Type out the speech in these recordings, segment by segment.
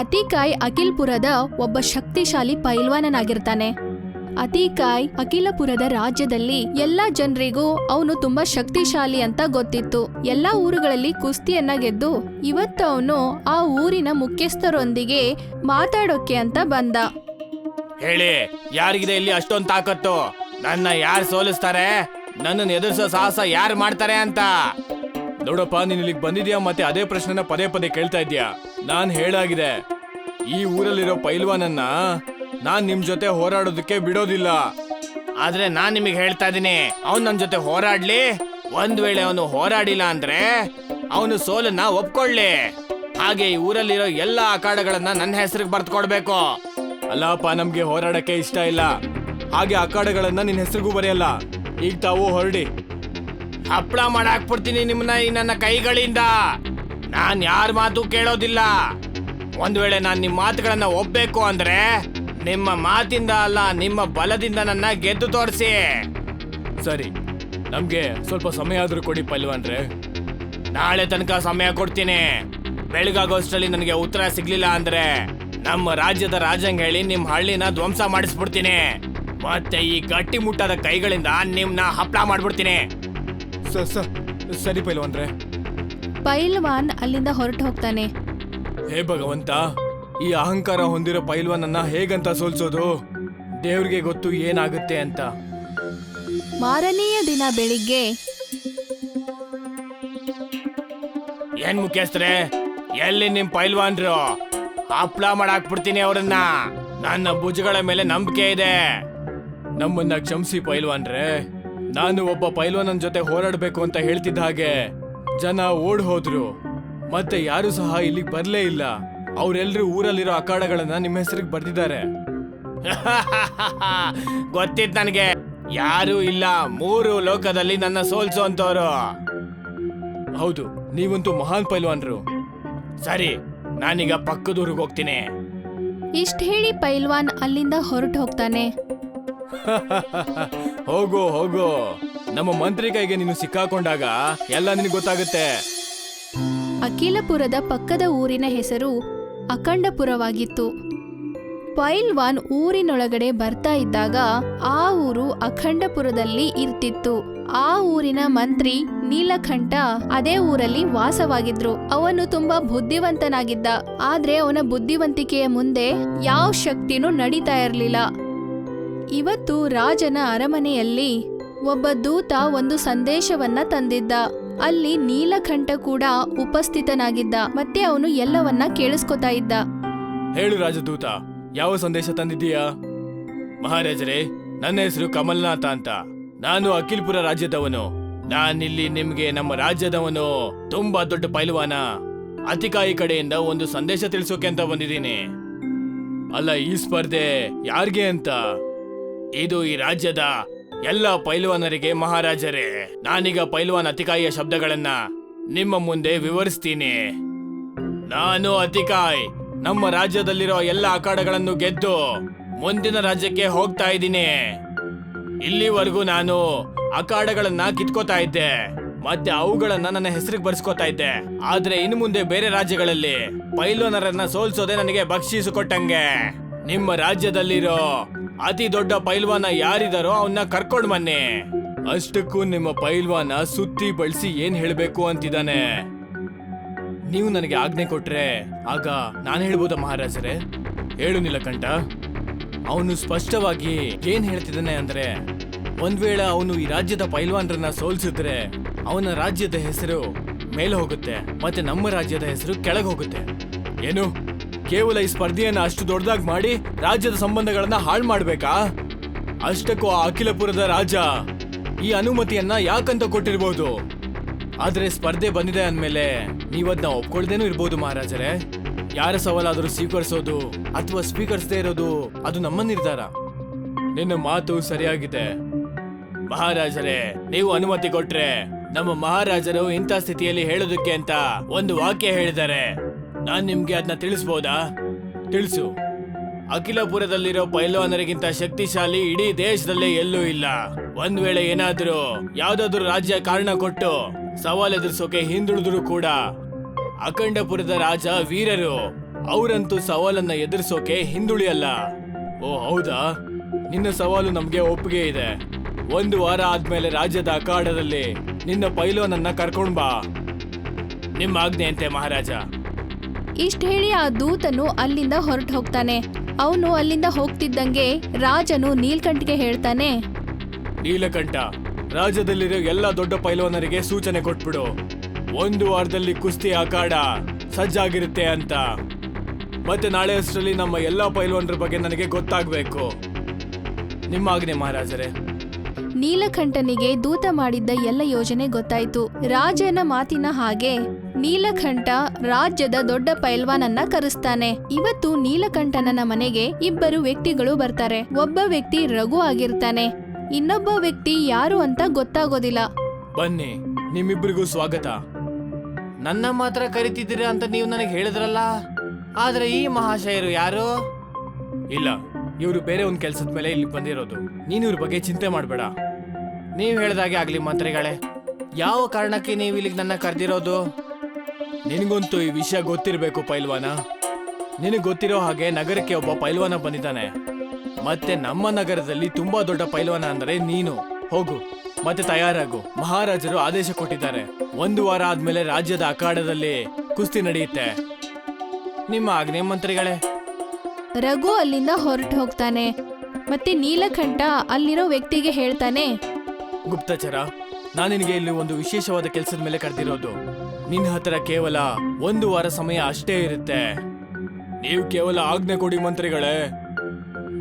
ಅತಿಕಾಯ್ ಅಖಿಲ್ಪುರದ ಒಬ್ಬ ಶಕ್ತಿಶಾಲಿ ಪೈಲ್ವಾನನಾಗಿರ್ತಾನೆ. ಅತಿಕಾಯ್ ಅಖಿಲಪುರದ ರಾಜ್ಯದಲ್ಲಿ ಎಲ್ಲಾ ಜನರಿಗೂ ಅವನು ತುಂಬಾ ಶಕ್ತಿಶಾಲಿ ಅಂತ ಗೊತ್ತಿತ್ತು. ಎಲ್ಲಾ ಊರುಗಳಲ್ಲಿ ಕುಸ್ತಿಯನ್ನ ಗೆದ್ದು ಇವತ್ತು ಅವನು ಆ ಊರಿನ ಮುಖ್ಯಸ್ಥರೊಂದಿಗೆ ಮಾತಾಡೋಕೆ ಅಂತ ಬಂದ. ಹೇಳಿ, ಯಾರಿಗಿದೆ ಇಲ್ಲಿ ಅಷ್ಟೊಂದು ತಾಕತ್ತು? ನನ್ನ ಯಾರು ಸೋಲಿಸ್ತಾರೆ? ನನ್ನನ್ನು ಎದುರಿಸೋ ಸಾಹಸ ಯಾರು ಮಾಡ್ತಾರೆ ಅಂತ? ನೋಡಪ್ಪ, ನೀನ್ ಇಲ್ಲಿಗೆ ಬಂದಿದ್ಯಾ ಮತ್ತೆ ಅದೇ ಪ್ರಶ್ನೆನ ಪದೇ ಪದೇ ಕೇಳ್ತಾ ಇದ್ಯಾ? ನಾನ್ ಹೇಳಾಗಿದೆ. ಈ ಊರಲ್ಲಿರೋ ಪೈಲ್ವಾನನ್ನ ನಾನ್ ನಿಮ್ ಜೊತೆ ಹೋರಾಡೋದಕ್ಕೆ ಬಿಡೋದಿಲ್ಲ. ಆದ್ರೆ ನಾನ್ ನಿಮಗೆ ಹೇಳ್ತಾ ಇದೀನಿ ಅವ್ನು ನನ್ ಜೊತೆ ಹೋರಾಡ್ಲಿ. ಒಂದ್ ವೇಳೆ ಅವನು ಹೋರಾಡಿಲ್ಲ ಅಂದ್ರೆ ಅವನು ಸೋಲನ್ನ ಒಪ್ಕೊಳ್ಳಿ. ಹಾಗೆ ಈ ಊರಲ್ಲಿರೋ ಎಲ್ಲಾ ಅಖಾಡಗಳನ್ನ ನನ್ನ ಹೆಸರಿಗೆ ಬರ್ತ್ಕೊಡ್ಬೇಕು ಅಲ್ಲಪ್ಪ, ನಮ್ಗೆ ಹೋರಾಡಕ್ಕೆ ಇಷ್ಟ ಇಲ್ಲ. ಹಾಗೆ ಅಖಾಡಗಳನ್ನ ನಿನ್ ಹೆಸರಿಗೂ ಬರೆಯಲ್ಲ. ಈಗ ತಾವು ಹೊರಡಿ. ಹಪ್ಪಳ ಮಾಡಾಕ್ಬಿಡ್ತೀನಿ ನಿಮ್ಮನ್ನ ಈ ನನ್ನ ಕೈಗಳಿಂದ. ನಾನ್ ಯಾರ ಮಾತು ಕೇಳೋದಿಲ್ಲ. ಒಂದ್ ವೇಳೆ ನಾನು ನಿಮ್ಮ ಮಾತುಗಳನ್ನ ಒಪ್ಪಬೇಕು ಅಂದ್ರೆ ನಿಮ್ಮ ಮಾತಿಂದ ಅಲ್ಲ, ನಿಮ್ಮ ಬಲದಿಂದ ನನ್ನ ಗೆದ್ದು ತೋರಿಸಿ. ಸರಿ, ನಮ್ಗೆ ಸ್ವಲ್ಪ ಸಮಯ ಆದ್ರೂ ಕೊಡಿ ಪಲ್ವಂದ್ರೆ. ನಾಳೆ ತನಕ ಸಮಯ ಕೊಡ್ತೀನಿ. ಬೆಳಗಾಗೋಷ್ಟರಲ್ಲಿ ನನಗೆ ಉತ್ತರ ಸಿಗ್ಲಿಲ್ಲ ಅಂದ್ರೆ ನಮ್ಮ ರಾಜ್ಯದ ರಾಜಂಗ್ ಹೇಳಿ ನಿಮ್ ಹಳ್ಳಿನ ಧ್ವಂಸ ಮಾಡಿಸ್ಬಿಡ್ತೀನಿ. ಮತ್ತೆ ಈ ಗಟ್ಟಿ ಮುಟ್ಟಾದ ಕೈಗಳಿಂದ ನಿಮ್ನ ಹಪ್ಪಳ ಮಾಡ್ಬಿಡ್ತೀನಿ. ಸರಿ ಪೈಲ್ವಾನ್ರೆ ಪೈಲ್ವಾನ್ ಅಲ್ಲಿಂದ ಹೊರಟು ಹೋಗ್ತಾನೆ. ಹೇ ಭಗವಂತ ಈ ಅಹಂಕಾರ ಹೊಂದಿರೋ ಪೈಲ್ವಾನನ್ನ ಹೇಗಂತ ಸೋಲ್ಸೋದು? ದೇವ್ರಿಗೆ ಗೊತ್ತು ಏನಾಗುತ್ತೆ ಅಂತ. ಮಾರನೆಯ ದಿನ ಬೆಳಿಗ್ಗೆ ಏನ್ ಮುಖ್ಯಸ್ಥರೇ ಎಲ್ಲಿ ನಿಮ್ ಪೈಲ್ವಾನ್ರು? ಹಪ್ಳ ಮಾಡಾಕ್ಬಿಡ್ತೀನಿ ಅವರನ್ನ. ನನ್ನ ಭುಜಗಳ ಮೇಲೆ ನಂಬಿಕೆ ಇದೆ. ನಮ್ಮನ್ನ ಕ್ಷಮಿಸಿ ಪೈಲ್ವಾನ್ರೆ. ನಾನು ಒಬ್ಬ ಪೈಲ್ವಾನನ್ ಜೊತೆ ಹೋರಾಡಬೇಕು ಅಂತ ಹೇಳ್ತಿದ್ದ ಹಾಗೆ ಜನ ಓಡ್ ಹೋದ್ರು. ಮತ್ತೆ ಯಾರು ಸಹ ಇಲ್ಲಿಗೆ ಬರ್ಲೇ ಇಲ್ಲ. ಅವರೆಲ್ಲರೂ ಊರಲ್ಲಿರೋ ಅಖಾಡಗಳನ್ನ ನಿಮ್ಮ ಹೆಸರಿಗೆ ಬರ್ದಿದ್ದಾರೆ. ಗೊತ್ತಿತ್ತು ನನಗೆ. ಯಾರು ಇಲ್ಲ ಮೂರು ಲೋಕದಲ್ಲಿ ನನ್ನ ಸೋಲ್ಸೋಂತವ್ರು. ಹೌದು ನೀವಂತೂ ಮಹಾನ್ ಪೈಲ್ವಾನ್ರು. ಸರಿ ನಾನೀಗ ಪಕ್ಕದೂರಿಗೆ ಹೋಗ್ತೀನಿ. ಇಷ್ಟ ಹೇಳಿ ಪೈಲ್ವಾನ್ ಅಲ್ಲಿಂದ ಹೊರಟು ಹೋಗ್ತಾನೆ. ಹೋಗು ಹೋಗು. ನಮ್ಮ ಮಂತ್ರಿ ಕೈಗೆ ನೀನು ಸಿಕ್ಕಾಕೊಂಡಾಗ ಎಲ್ಲ ನಿನಗೆ ಗೊತ್ತಾಗುತ್ತೆ. ಅಖಿಲಪುರದ ಪಕ್ಕದ ಊರಿನ ಹೆಸರು ಅಖಂಡಪುರವಾಗಿತ್ತು. ಪೈಲ್ವಾನ್ ಊರಿನೊಳಗಡೆ ಬರ್ತಾ ಇದ್ದಾಗ ಆ ಊರು ಅಖಂಡಪುರದಲ್ಲಿ ಇರ್ತಿತ್ತು. ಆ ಊರಿನ ಮಂತ್ರಿ ನೀಲಕಂಠ ಅದೇ ಊರಲ್ಲಿ ವಾಸವಾಗಿದ್ರು. ಅವನು ತುಂಬಾ ಬುದ್ಧಿವಂತನಾಗಿದ್ದ. ಆದ್ರೆ ಅವನ ಬುದ್ಧಿವಂತಿಕೆಯ ಮುಂದೆ ಯಾವ ಶಕ್ತಿನೂ ನಡೀತಾ ಇರಲಿಲ್ಲ. ಇವತ್ತು ರಾಜನ ಅರಮನೆಯಲ್ಲಿ ಒಬ್ಬ ದೂತ ಒಂದು ಸಂದೇಶವನ್ನ ತಂದಿದ್ದ. ಅಲ್ಲಿ ನೀಲಕಂಠ ಕೂಡ ಉಪಸ್ಥಿತನಾಗಿದ್ದ, ಮತ್ತೆ ಅವನು ಎಲ್ಲವನ್ನ ಕೇಳಿಸ್ಕೊತಾ ಇದ್ದ. ಹೇಳು ರಾಜದೂತ, ಯಾವ ಸಂದೇಶ ತಂದಿದ್ದೀಯಾ? ಮಹಾರಾಜರೇ, ನನ್ನ ಹೆಸರು ಕಮಲ್ನಾಥ ಅಂತ. ನಾನು ಅಖಿಲ್ಪುರ ರಾಜ್ಯದವನು. ನಾನಿಲ್ಲಿ ನಿಮ್ಗೆ ನಮ್ಮ ರಾಜ್ಯದವನು. ತುಂಬಾ ದೊಡ್ಡ ಪೈಲ್ವಾನ. ಅತಿಕಾಯಿ ಕಡೆಯಿಂದ ಒಂದು ಸಂದೇಶ ತಿಳಿಸೋಕೆ ಅಂತ ಬಂದಿದ್ದೀನಿ. ಅಲ್ಲ, ಈ ಸ್ಪರ್ಧೆ ಯಾರಿಗೆ ಅಂತ? ಇದು ಈ ರಾಜ್ಯದ ಎಲ್ಲ ಪೈಲ್ವಾನರಿಗೆ ಮಹಾರಾಜರೇ, ನಾನೀಗ ಪೈಲ್ವಾನ್ ಅತಿಕಾಯಿಯ ಶಬ್ದಗಳನ್ನ ನಿಮ್ಮ ಮುಂದೆ ವಿವರಿಸ್ತೀನಿ. ನಾನು ಅತಿಕಾಯ್, ನಮ್ಮ ರಾಜ್ಯದಲ್ಲಿರೋ ಎಲ್ಲ ಅಖಾಡಗಳನ್ನು ಗೆದ್ದು ಮುಂದಿನ ರಾಜ್ಯಕ್ಕೆ ಹೋಗ್ತಾ ಇದ್ದೀನಿ. ಇಲ್ಲಿವರೆಗೂ ನಾನು ಅಖಾಡಗಳನ್ನ ಕಿತ್ಕೋತಾ ಇದ್ದೆ, ಮತ್ತೆ ಅವುಗಳನ್ನ ನನ್ನ ಹೆಸರಿಗೆ ಬರ್ಸ್ಕೊತಾ ಇದ್ದೆ. ಆದ್ರೆ ಇನ್ನು ಮುಂದೆ ಬೇರೆ ರಾಜ್ಯಗಳಲ್ಲಿ ಪೈಲ್ವಾನರನ್ನ ಸೋಲ್ಸೋದೆ ನನಗೆ ಬಕ್ಷೀಸು ಕೊಟ್ಟಂಗೆ. ನಿಮ್ಮ ರಾಜ್ಯದಲ್ಲಿರೋ ಅತಿ ದೊಡ್ಡ ಪೈಲ್ವಾನ ಯಾರಿದಾರೋ ಅವನ್ನ ಕರ್ಕೊಂಡ್ ಬನ್ನಿ. ಅಷ್ಟಕ್ಕೂ ನಿಮ್ಮ ಪೈಲ್ವಾನ ಸುತ್ತಿ ಬಳಸಿ ಏನ್ ಹೇಳ್ಬೇಕು ಅಂತಿದ್ದಾನೆ. ನೀವು ನನಗೆ ಆಜ್ಞೆ ಕೊಟ್ರೆ, ಆಗ ನಾನು ಹೇಳ್ಬೋದ ಮಹಾರಾಜರೇ? ಹೇಳು ನೀಲಕಂಠ. ಅವನು ಸ್ಪಷ್ಟವಾಗಿ ಏನ್ ಹೇಳ್ತಿದ್ದಾನೆ ಅಂದ್ರೆ, ಒಂದ್ ವೇಳೆ ಅವನು ಈ ರಾಜ್ಯದ ಪೈಲ್ವಾನ್ರನ್ನ ಸೋಲ್ಸಿದ್ರೆ, ಅವನ ರಾಜ್ಯದ ಹೆಸರು ಮೇಲೆ ಹೋಗುತ್ತೆ, ಮತ್ತೆ ನಮ್ಮ ರಾಜ್ಯದ ಹೆಸರು ಕೆಳಗೆ ಹೋಗುತ್ತೆ. ಏನು? ಕೇವಲ ಈ ಸ್ಪರ್ಧೆಯನ್ನ ಅಷ್ಟು ದೊಡ್ಡದಾಗಿ ಮಾಡಿ ರಾಜ್ಯದ ಸಂಬಂಧಗಳನ್ನ ಹಾಳು ಮಾಡ್ಬೇಕಾ? ಅಷ್ಟಕ್ಕೂ ಆ ಅಖಿಲಪುರದ ರಾಜ ಈ ಅನುಮತಿಯನ್ನ ಯಾಕಂತ ಕೊಟ್ಟಿರ್ಬೋದು? ಆದ್ರೆ ಸ್ಪರ್ಧೆ ಬಂದಿದೆ ಅಂದ್ಮೇಲೆ ನೀವದ್ನ ಒಪ್ಕೊಳ್ದೇನೂ ಇರ್ಬೋದು ಮಹಾರಾಜರೇ. ಯಾರ ಸವಾಲಾದರೂ ಸ್ವೀಕರಿಸೋದು ಅಥವಾ ಸ್ವೀಕರಿಸದೇ ಇರೋದು ಅದು ನಮ್ಮ ನಿರ್ಧಾರ. ನಿನ್ನ ಮಾತು ಸರಿಯಾಗಿದೆ. ಮಹಾರಾಜರೇ, ನೀವು ಅನುಮತಿ ಕೊಟ್ರೆ ನಮ್ಮ ಮಹಾರಾಜರು ಇಂಥ ಸ್ಥಿತಿಯಲ್ಲಿ ಹೇಳೋದಕ್ಕೆ ಅಂತ ಒಂದು ವಾಕ್ಯ ಹೇಳಿದ್ದಾರೆ. ನಾನ್ ನಿಮ್ಗೆ ಅದನ್ನ ತಿಳಿಸ್ಬೋದಾ? ತಿಳಿಸು. ಅಖಿಲಪುರದಲ್ಲಿರೋ ಪೈಲ್ವಾನರಿಗಿಂತ ಶಕ್ತಿಶಾಲಿ ಇಡೀ ದೇಶದಲ್ಲೇ ಎಲ್ಲೂ ಇಲ್ಲ. ಒಂದ್ ವೇಳೆ ಏನಾದರೂ, ಯಾವ್ದಾದ್ರು ರಾಜ್ಯ ಕಾರಣ ಕೊಟ್ಟು ಸವಾಲ್ ಎದುರಿಸೋಕೆ ಹಿಂದುಳಿದ್ರು ಕೂಡ. ಅಖಂಡಪುರದ ರಾಜ ವೀರರು, ಅವರಂತೂ ಸವಾಲನ್ನ ಎದುರಿಸೋಕೆ ಹಿಂದುಳಿಯಲ್ಲ. ಓ, ಹೌದಾ? ನಿನ್ನ ಸವಾಲು ನಮ್ಗೆ ಒಪ್ಪಿಗೆ ಇದೆ. ಒಂದು ವಾರ ಆದ್ಮೇಲೆ ರಾಜ್ಯದ ಅಖಾಡದಲ್ಲಿ ನಿನ್ನ ಪೈಲೋನನ್ನ ಕರ್ಕೊಂಡ್ ಬಾ. ನಿಮ್ಮ ಆಜ್ಞೆಯಂತೆ, ಮಹಾರಾಜ. ಇಷ್ಟ ಹೇಳಿ ಆ ದೂತನು ಅಲ್ಲಿಂದ ಹೊರಟು ಹೋಗ್ತಾನೆ. ಅವನು ಅಲ್ಲಿಂದ ಹೋಗ್ತಿದ್ದಂಗೆ ರಾಜನು ನೀಲ್ಕಂಠಿಗೆ ಹೇಳ್ತಾನೆ ನೀಲಕಂಠ ರಾಜ್ಯದಲ್ಲಿರೋ ಎಲ್ಲ ದೊಡ್ಡ ಪೈಲವಾನರಿಗೆ ಸೂಚನೆ ಕೊಟ್ಬಿಡು. ಒಂದು ವಾರದಲ್ಲಿ ಕುಸ್ತಿ ಅಖಾಡ ಸಜ್ಜಾಗಿರುತ್ತೆ ಅಂತ. ಮತ್ತೆ ನಾಳೆ ಅಷ್ಟರಲ್ಲಿ ನಮ್ಮ ಎಲ್ಲಾ ಪೈಲವಾನರ ಬಗ್ಗೆ ನನಗೆ ಗೊತ್ತಾಗಬೇಕು. ನಿಮ್ಮ ಆಜ್ಞೆ ಮಹಾರಾಜರೇ. ನೀಲಕಂಠನಿಗೆ ದೂತ ಮಾಡಿದ್ದ ಎಲ್ಲ ಯೋಜನೆ ಗೊತ್ತಾಯ್ತು. ರಾಜನ ಮಾತಿನ ಹಾಗೆ ನೀಲಕಂಠ ರಾಜ್ಯದ ದೊಡ್ಡ ಪೈಲ್ವಾನನ್ನ ಕರೆಸ್ತಾನೆ. ಇವತ್ತು ನೀಲಕಂಠನನ ಮನೆಗೆ ಇಬ್ಬರು ವ್ಯಕ್ತಿಗಳು ಬರ್ತಾರೆ. ಒಬ್ಬ ವ್ಯಕ್ತಿ ರಘು ಆಗಿರ್ತಾನೆ. ಇನ್ನೊಬ್ಬ ವ್ಯಕ್ತಿ ಯಾರು ಅಂತ ಗೊತ್ತಾಗೋದಿಲ್ಲ. ಬನ್ನಿ ನಿಮ್ಮಿಬ್ಬರಿಗೂ ಸ್ವಾಗತ. ನನ್ನ ಮಾತ್ರ ಕರಿತಿದ್ದೀರಾ ಅಂತ ನೀವು ನನಗೆ ಹೇಳಿದ್ರಲ್ಲ? ಆದ್ರೆ ಈ ಮಹಾಶಯರು ಯಾರು? ಇಲ್ಲ, ಇವರು ಬೇರೆ ಒಂದು ಕೆಲ್ಸದ ಮೇಲೆ ಇಲ್ಲಿ ಬಂದಿರೋದು. ನೀನು ಇವ್ರ ಬಗ್ಗೆ ಚಿಂತೆ ಮಾಡಬೇಡ. ನೀವು ಹೇಳ್ದಾಗೆ ಆಗ್ಲಿ, ಮಂತ್ರಿಗಳೇ. ಯಾವ ಕಾರಣಕ್ಕೆ ನೀವು ಇಲ್ಲಿಗೆ ನನ್ನ ಕರೆದಿರೋದು? ನಿನಗಂತೂ ಈ ವಿಷಯ ಗೊತ್ತಿರಬೇಕು ಪೈಲ್ವಾನ. ನಿನಗೆ ಗೊತ್ತಿರೋ ಹಾಗೆ ನಗರಕ್ಕೆ ಒಬ್ಬ ಪೈಲ್ವಾನ ಬಂದಿದ್ದಾನೆ. ಮತ್ತೆ ನಮ್ಮ ನಗರದಲ್ಲಿ ತುಂಬಾ ದೊಡ್ಡ ಪೈಲ್ವಾನ ಅಂದರೆ ನೀನು. ಹೋಗು ಮತ್ತೆ ತಯಾರಾಗು. ಮಹಾರಾಜರು ಆದೇಶ ಕೊಟ್ಟಿದ್ದಾರೆ. ಒಂದು ವಾರ ಆದ್ಮೇಲೆ ರಾಜ್ಯದ ಅಖಾಡದಲ್ಲಿ ಕುಸ್ತಿ ನಡೆಯುತ್ತೆ. ನಿಮ್ಮ ಆಗ್ನೇಯ ಮಂತ್ರಿಗಳೇ. ರಘು ಅಲ್ಲಿಂದ ಹೊರಟು ಹೋಗ್ತಾನೆ. ಮತ್ತೆ ನೀಲಕಂಠ ಅಲ್ಲಿರೋ ವ್ಯಕ್ತಿಗೆ ಹೇಳ್ತಾನೆ. ಗುಪ್ತಚರ ನಾನು ನಿನಗೆ ಇಲ್ಲಿ ಒಂದು ವಿಶೇಷವಾದ ಕೆಲಸದ ಮೇಲೆ ಕರೆದಿರೋದು. ನಿನ್ನ ಹತ್ರ ಕೇವಲ ಒಂದು ವಾರ ಸಮಯ ಅಷ್ಟೇ ಇರುತ್ತೆ. ನೀವು ಕೇವಲ ಆಜ್ಞೆ ಕೊಡಿ ಮಂತ್ರಿಗಳೇ.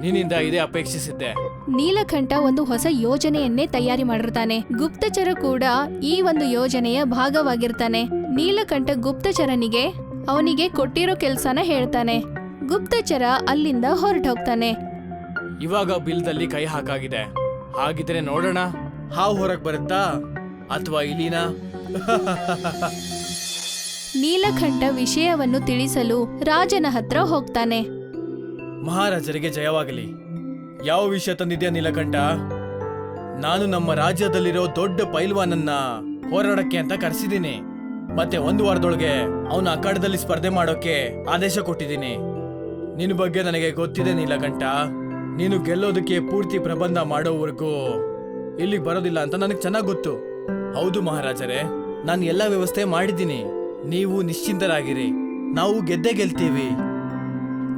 ನಿನ್ನಿಂದ ಇದೇ ಅಪೇಕ್ಷಿಸಿದ್ದೆ. ನೀಲಕಂಠ ಒಂದು ಹೊಸ ಯೋಜನೆಯನ್ನೇ ತಯಾರಿ ಮಾಡಿರ್ತಾನೆ. ಗುಪ್ತಚರ ಕೂಡ ಈ ಒಂದು ಯೋಜನೆಯ ಭಾಗವಾಗಿರ್ತಾನೆ. ನೀಲಕಂಠ ಗುಪ್ತಚರನಿಗೆ ಅವನಿಗೆ ಕೊಟ್ಟಿರೋ ಕೆಲಸನ ಹೇಳ್ತಾನೆ. ಗುಪ್ತಚರ ಅಲ್ಲಿಂದ ಹೊರಟೋಗ್ತಾನೆ. ಇವಾಗ ಬಿಲ್ದಲ್ಲಿ ಕೈ ಹಾಕಾಗಿದೆ. ಹಾಗಿದ್ರೆ ನೋಡೋಣ. ಹಾವು ಹೊರಗೆ ಬರುತ್ತಾ ಅಥವಾ ಇಲಿನ ನೀಲಕಂಠ ವಿಷಯವನ್ನು ತಿಳಿಸಲು ರಾಜನ ಹತ್ರ ಹೋಗ್ತಾನೆ. ಮಹಾರಾಜರಿಗೆ ಜಯವಾಗಲಿ. ಯಾವ ವಿಷಯ ತಂದಿದ್ಯಾ ನೀಲಕಂಠ? ನಾನು ನಮ್ಮ ರಾಜ್ಯದಲ್ಲಿರೋ ದೊಡ್ಡ ಪೈಲ್ವಾನನ್ನ ಹೋರಾಡಕ್ಕೆ ಅಂತ ಕರೆಸಿದ್ದೀನಿ. ಮತ್ತೆ ಒಂದು ವಾರದೊಳಗೆ ಅವನ ಅಖಾಡದಲ್ಲಿ ಸ್ಪರ್ಧೆ ಮಾಡೋಕೆ ಆದೇಶ ಕೊಟ್ಟಿದ್ದೀನಿ. ನಿನ್ನ ಬಗ್ಗೆ ನನಗೆ ಗೊತ್ತಿದೆ ನೀಲಕಂಠ. ನೀನು ಗೆಲ್ಲೋದಕ್ಕೆ ಪೂರ್ತಿ ಪ್ರಬಂಧ ಮಾಡೋವರೆಗೂ ಇಲ್ಲಿಗೆ ಬರೋದಿಲ್ಲ ಅಂತ ನನಗೆ ಚೆನ್ನಾಗಿ ಗೊತ್ತು. ಹೌದು ಮಹಾರಾಜರೇ, ನಾನು ಎಲ್ಲ ವ್ಯವಸ್ಥೆ ಮಾಡಿದ್ದೀನಿ. ನೀವು ನಿಶ್ಚಿಂತರಾಗಿರಿ. ನಾವು ಗೆದ್ದೇ ಗೆಲ್ತೀವಿ.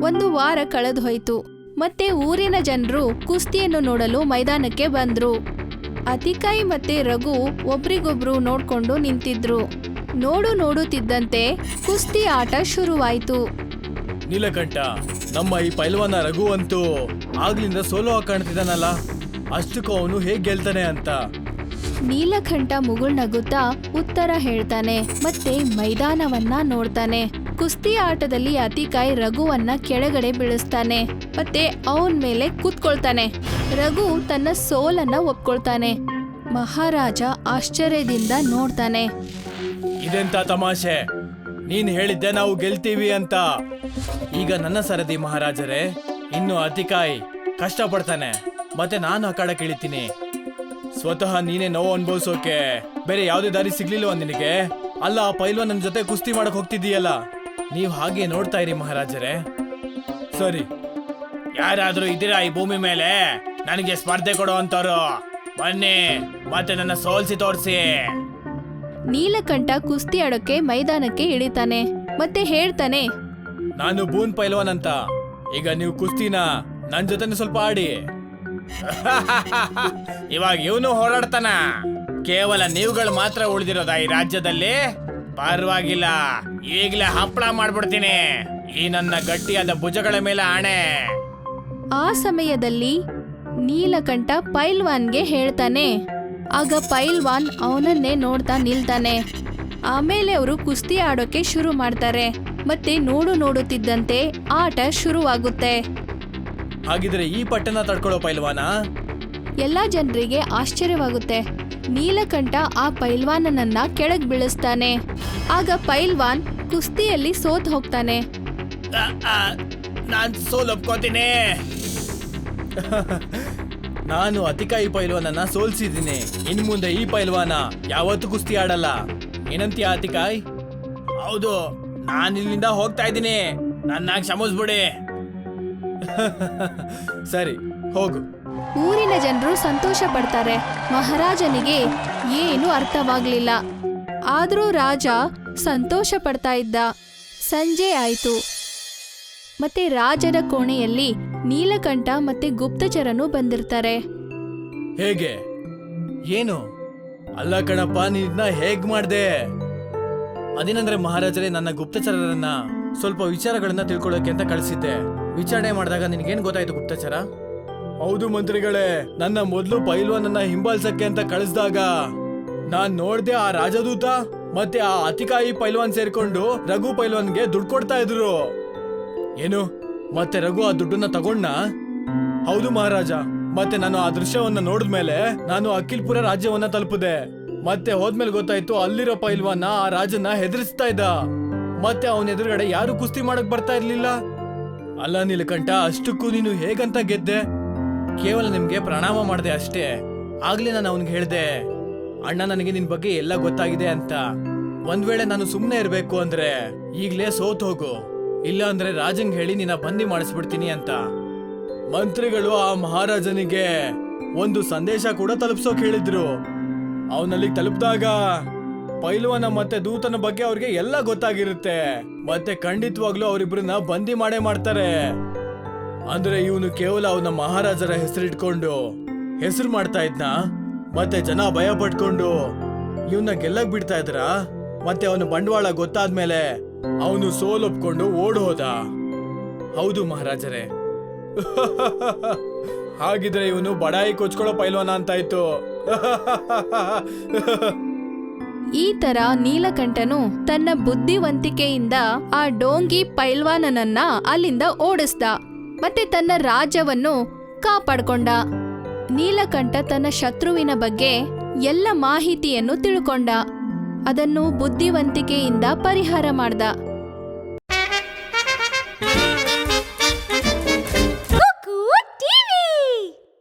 ಒಂದು ವಾರ ಕಳೆದು ಹೋಯಿತು ಮತ್ತೆ ಊರಿನ ಜನರು ಕುಸ್ತಿಯನ್ನು ನೋಡಲು ಮೈದಾನಕ್ಕೆ ಬಂದ್ರು. ಅತಿಕಾಯಿ ಮತ್ತೆ ರಘು ಒಬ್ರಿಗೊಬ್ರು ನೋಡ್ಕೊಂಡು ನಿಂತಿದ್ರು. ನೋಡು ನೋಡುತ್ತಿದ್ದಂತೆ ಕುಸ್ತಿ ಆಟ ಶುರುವಾಯಿತು. ನೀಲಕಂಠ ನಮ್ಮ ಈ ಪೈಲ್ವಾನ ರಘು ಅಂತೂ ಆಗ್ಲಿಂದ ಸೋಲೋ ಕಾಣ್ತಿದ್ದಾನಲ್ಲ. ಅಷ್ಟಕ್ಕೂ ಅವನು ಹೇಗೆ ಗೆಲ್ತಾನೆ ಅಂತ. ನೀಲಕಂಠ ಮುಗುಳ್ ನಗುತ್ತಾ ಉತ್ತರ ಹೇಳ್ತಾನೆ, ಮತ್ತೆ ಮೈದಾನವನ್ನ ನೋಡ್ತಾನೆ. ಕುಸ್ತಿ ಆಟದಲ್ಲಿ ಅತಿಕಾಯ್ ರಘುವನ್ನ ಕೆಳಗಡೆ ಬೀಳಿಸ್ತಾನೆ, ಮತ್ತೆ ಅವನ್ ಮೇಲೆ ಕೂತ್ಕೊಳ್ತಾನೆ. ರಘು ತನ್ನ ಸೋಲನ್ನ ಒಪ್ಕೊಳ್ತಾನೆ. ಮಹಾರಾಜ ಆಶ್ಚರ್ಯದಿಂದ ನೋಡ್ತಾನೆ. ಇದೆಂತ ತಮಾಷೆ? ನೀನ್ ಹೇಳಿದ್ದೆ ನಾವು ಗೆಲ್ತೀವಿ ಅಂತ. ಈಗ ನನ್ನ ಸರದಿ ಮಹಾರಾಜರೇ, ಇನ್ನು ಅತಿಕಾಯ್ ಕಷ್ಟಪಡ್ತಾನೆ, ಮತ್ತೆ ನಾನು ಆ ಕಡೆ ಇಳಿತೀನಿ ಸ್ವತಃ ನೀನೇ ನೋವು ಅನ್ಭವಿಸೋಕೆ. ಬೇರೆ ಯಾವುದೇ ದಾರಿ ಸಿಗ್ಲಿಲ್ವಾ ನಿನಗೆ? ಅಲ್ಲ ಆ ಪೈಲ್ವ ನನ್ನ ಜೊತೆ ಕುಸ್ತಿ ಮಾಡಕ್ ಹೋಗ್ತಿದ್ದೀಯಲ್ಲ. ನೀವು ಹಾಗೆ ನೋಡ್ತಾ ಇರಿ ಮಹಾರಾಜರೇ. ಸರಿ. ಯಾರಾದ್ರೂ ಇದ್ದೀರಾ ಈ ಭೂಮಿ ಮೇಲೆ? ನನಗೆ ಸ್ಪರ್ಧೆ ಕೊಡೋ ಅಂತವ್ರು ಬನ್ನಿ ಮತ್ತೆ ನನ್ನ ಸೋಲ್ಸಿ ತೋರಿಸಿ. ನೀಲಕಂಠ ಕುಸ್ತಿ ಆಡೋಕೆ ಮೈದಾನಕ್ಕೆ ಇಳಿತಾನೆ ಮತ್ತೆ ಹೇಳ್ತಾನೆ ನಾನು ಬೂನ್ ಪೈಲ್ವಾನ್ ಅಂತ. ಈಗ ನೀವು ಕುಸ್ತಿನ ನನ್ನ ಜೊತೆ ಸ್ವಲ್ಪ ಆಡಿ. ಇವಾಗ ಇವನು ಹೋರಾಡ್ತಾನ. ಕೇವಲ ನೀವುಗಳು ಮಾತ್ರ ಉಳಿದಿರೋದ ಈ ರಾಜ್ಯದಲ್ಲಿ? ಪರವಾಗಿಲ್ಲ. ಈಗ್ಲೇ ಹಪ್ಪಳ ಮಾಡ್ಬಿಡ್ತೀನಿ. ಈ ನನ್ನ ಗಟ್ಟಿಯಾದ ಭುಜಗಳ ಮೇಲೆ ಆಣೆ. ಆ ಸಮಯದಲ್ಲಿ ನೀಲಕಂಠ ಪೈಲ್ವಾನ್ಗೆ ಹೇಳ್ತಾನೆ. ಆಗ ಪೈಲ್ವಾನ್ ಅವನನ್ನೇ ನೋಡ್ತಾ ನಿಲ್ತಾನೆ. ಆಮೇಲೆ ಅವರು ಕುಸ್ತಿ ಆಡೋಕೆ ಶುರು ಮಾಡ್ತಾರೆ. ಮತ್ತೆ ನೋಡು ನೋಡುತ್ತಿದ್ದಂತೆ ಆಟ ಶುರುವಾಗುತ್ತೆ. ಹಾಗಿದ್ರೆ ಈ ಪಟ್ಟಣ ತಡ್ಕೊಳ್ಳೋ ಪೈಲ್ವಾನ? ಎಲ್ಲಾ ಜನರಿಗೆ ಆಶ್ಚರ್ಯವಾಗುತ್ತೆ. ನೀಲಕಂಠ ಆ ಪೈಲ್ವಾನನನ್ನ ಕೆಳಗ್ ಬೀಳಿಸ್ತಾನೆ. ಆಗ ಪೈಲ್ವಾನ್ ಕುಸ್ತಿಯಲ್ಲಿ ಸೋತ್ ಹೋಗ್ತಾನೆ. ನಾನ್ ಸೋಲೊಪ್ಕೋತೀನಿ ನಾನು ಅತಿಕಾಯಿ ಪೈಲ್ವಾನನ್ನ ಸೋಲ್ಸಿದ್ದೀನಿ. ಇನ್ ಮುಂದೆ ಈ ಪೈಲ್ವಾನ ಯಾವತ್ತೂ ಕುಸ್ತಿ ಆಡಲ್ಲ. ಏನಂತೀಯ ಅತಿಕಾಯ್? ಹೌದು ನಾನು ಇಲ್ಲಿಂದ ಹೋಗ್ತಾ ಇದ್ದೀನಿ. ನನ್ನ ಕ್ಷಮಿಸ್ಬಿಡಿ. ಸರಿ ಹೋಗು. ಊರಿನ ಜನರು ಸಂತೋಷ ಪಡ್ತಾರೆ. ಮಹಾರಾಜನಿಗೆ ಏನು ಅರ್ಥವಾಗ್ಲಿಲ್ಲ. ಆದರೂ ರಾಜ ಸಂತೋಷ ಪಡ್ತಾ ಇದ್ದ. ಸಂಜೆ ಆಯ್ತು. ಮತ್ತೆ ರಾಜರ ಕೋಣೆಯಲ್ಲಿ ನೀಲಕಂಠ ಮತ್ತೆ ಗುಪ್ತಚರನು ಬಂದಿರ್ತಾರೆ. ಹೇಗೆ? ಏನು? ಅಲ್ಲ ಕಣಪ್ಪ ನೀನ ಹೇಗ್ ಮಾಡ್ದೆ? ಅದೇನಂದ್ರೆ ಮಹಾರಾಜರೇ ನನ್ನ ಗುಪ್ತಚರರನ್ನ ಸ್ವಲ್ಪ ವಿಚಾರಗಳನ್ನ ತಿಳ್ಕೊಳ್ಳೋಕೆ ಅಂತ ಕಳಿಸಿದ್ದೆ. ವಿಚಾರಣೆ ಮಾಡಿದಾಗ ನಿನಗೇನು ಗೊತ್ತಾಯ್ತು, ಗುಪ್ತಚರ? ಹೌದು ಮಂತ್ರಿಗಳೇ, ನನ್ನ ಮೊದಲು ಪೈಲ್ವಾನನ್ನ ಹಿಂಬಾಲಿಸಕ್ಕೆ ಅಂತ ಕಳಿಸಿದಾಗ ನಾನ್ ನೋಡ್ದೆ ಆ ರಾಜದೂತ ಮತ್ತೆ ಆ ಅತಿಕಾಯಿ ಪೈಲ್ವಾನ್ ಸೇರ್ಕೊಂಡು ರಘು ಪೈಲ್ವಾನ್ಗೆ ದುಡ್ಡು ಕೊಡ್ತಾ ಇದ್ರು. ಏನು? ಮತ್ತೆ ರಘು ಆ ದುಡ್ಡನ್ನ ತಗೊಂಡ ಹೌದು ಮಹಾರಾಜ, ಮತ್ತೆ ನಾನು ಆ ದೃಶ್ಯವನ್ನ ನೋಡಿದ್ಮೇಲೆ ನಾನು ಅಖಿಲ್ಪುರ ರಾಜ್ಯವನ್ನ ತಲುಪಿದೆ. ಮತ್ತೆ ಹೋದ್ಮೇಲೆ ಗೊತ್ತಾಯ್ತು ಅಲ್ಲಿರೋ ಪೈಲ್ವಾನ ಆ ರಾಜನ ಹೆದರಿಸ್ತಾ ಇದ್ದ. ಮತ್ತೆ ಅವನ ಎದುರುಗಡೆ ಯಾರು ಕುಸ್ತಿ ಮಾಡಕ್ ಬರ್ತಾ ಇರ್ಲಿಲ್ಲ. ಅಲ್ಲ ನೀಲಕಂಠ, ಅಷ್ಟಕ್ಕೂ ನೀನು ಹೇಗಂತ ಗೆದ್ದೆ? ಕೇವಲ ನಿಮ್ಗೆ ಪ್ರಣಾಮ ಮಾಡಿದೆ ಅಷ್ಟೇ. ಆಗ್ಲೇ ನಾನು ಅವನ್ಗೆ ಹೇಳ್ದೆ, ಅಣ್ಣ, ನನಗೆ ನಿನ್ ಬಗ್ಗೆ ಎಲ್ಲ ಗೊತ್ತಾಗಿದೆ ಅಂತ. ಒಂದ್ ವೇಳೆ ನಾನು ಸುಮ್ಮನೆ ಇರ್ಬೇಕು ಅಂದ್ರೆ ಈಗ್ಲೇ ಸೋತ್ ಹೋಗು. ಇಲ್ಲ ಅಂದ್ರೆ ರಾಜಂಗ್ ಹೇಳಿ ನಿನ್ನ ಬಂದಿ ಮಾಡಿಸ್ಬಿಡ್ತೀನಿ ಅಂತ. ಮಂತ್ರಿಗಳು ಆ ಮಹಾರಾಜನಿಗೆ ಒಂದು ಸಂದೇಶ ಕೂಡ ತಲುಪ್ಸೋಕ್ ಹೇಳಿದ್ರು. ಅವನಲ್ಲಿ ತಲುಪಿದಾಗ ಪೈಲ್ವಾನ ಮತ್ತೆ ದೂತನ ಬಗ್ಗೆ ಅವ್ರಿಗೆ ಎಲ್ಲ ಗೊತ್ತಾಗಿರುತ್ತೆ. ಮತ್ತೆ ಖಂಡಿತವಾಗ್ಲೂ ಅವರಿಬ್ಬರನ್ನ ಬಂದಿ ಮಾಡೇ ಮಾಡ್ತಾರೆ. ಅಂದ್ರೆ ಇವನು ಕೇವಲ ಅವನ ಮಹಾರಾಜರ ಹೆಸರಿಟ್ಕೊಂಡು ಹೆಸರು ಮಾಡ್ತಾ ಇದ್ನ? ಮತ್ತೆ ಜನ ಭಯ ಪಟ್ಕೊಂಡು ಇವನ್ನ ಗೆಲ್ಲಕ್ ಬಿಡ್ತಾ ಇದ್ರ? ಮತ್ತೆ ಅವನ ಬಂಡವಾಳ ಗೊತ್ತಾದ್ಮೇಲೆ ಅವನು ಸೋಲೊಪ್ಕೊಂಡು ಓಡ್ ಹೋದ? ಹೌದು ಮಹಾರಾಜರೇ. ಹಾಗಿದ್ರೆ ಇವನು ಬಡಾಯಿ ಕೊಚ್ಕೊಳ್ಳೋ ಪೈಲ್ವಾನ ಅಂತಾಯ್ತು. ಈ ತರ ನೀಲಕಂಠನು ತನ್ನ ಬುದ್ಧಿವಂತಿಕೆಯಿಂದ ಆ ಡೋಂಗಿ ಪೈಲ್ವಾನನನ್ನ ಅಲ್ಲಿಂದ ಓಡಿಸ್ದ. ಮತ್ತೆ ತನ್ನ ರಾಜ್ಯವನ್ನು ಕಾಪಾಡ್ಕೊಂಡ. ನೀಲಕಂಠ ತನ್ನ ಶತ್ರುವಿನ ಬಗ್ಗೆ ಎಲ್ಲ ಮಾಹಿತಿಯನ್ನು ತಿಳ್ಕೊಂಡ. ಅದನ್ನು ಬುದ್ಧಿವಂತಿಕೆಯಿಂದ ಪರಿಹಾರ ಮಾಡ್ದ.